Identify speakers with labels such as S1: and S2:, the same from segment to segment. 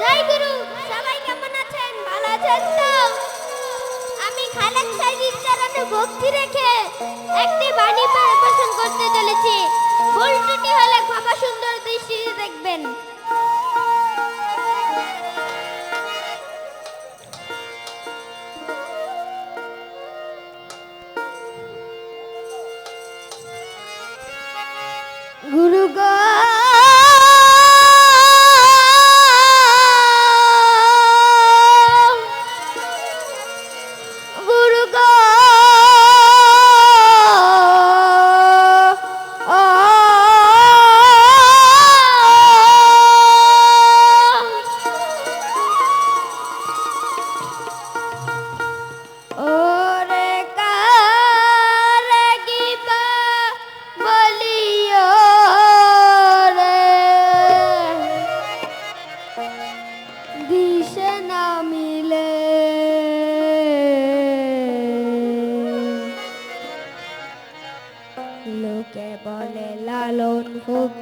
S1: জয় গুরু, সবাই কেমন আছেন? ভালো আছেন তো? আমি খালেদ সাহেবের চরণে ভক্তি রেখে একটি বাণী পরিবেশন করতে চলেছি। ভুল ত্রুটি হলে ক্ষমা সুন্দর দৃষ্টিতে দেখবেন। গুরু গো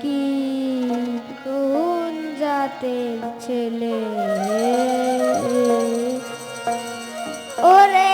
S1: কি কোন জাতের ছেলে? ওরে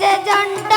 S1: যে জন্ট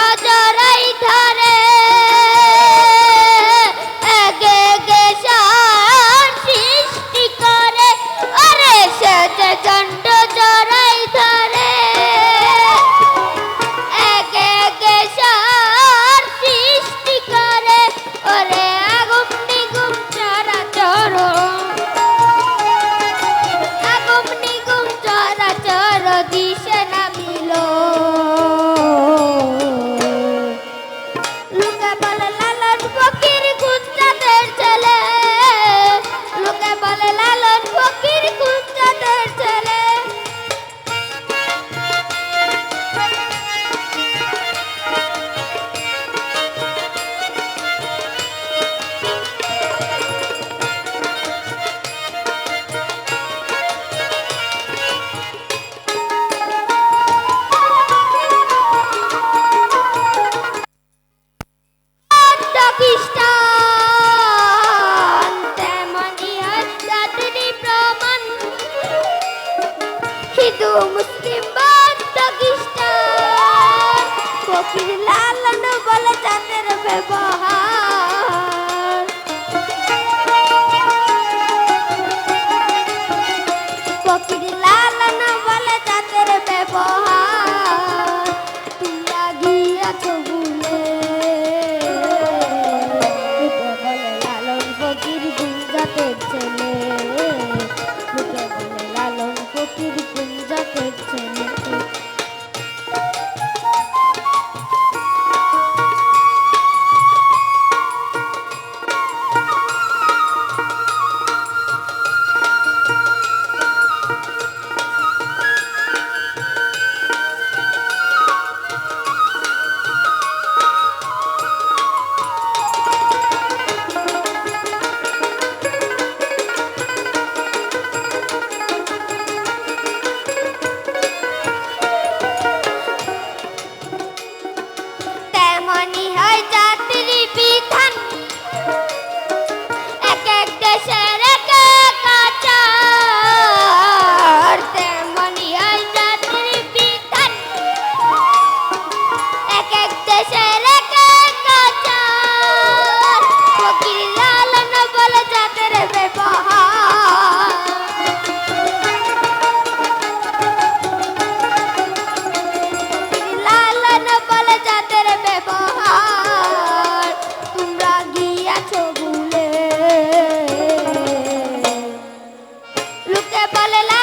S1: মুসলিম খ্রিস্টান। ফকির লালানো বলে তাদের ব্যবহার। ফকির লালানো বলে তাদের ব্যবহার তুলা গিয়াছো palela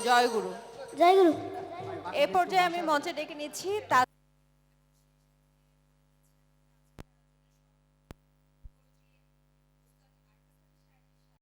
S2: জয় গুরু
S1: জয় গুরু
S2: এ পর্যায়ে আমি মঞ্চে ডেকে নিচ্ছি তা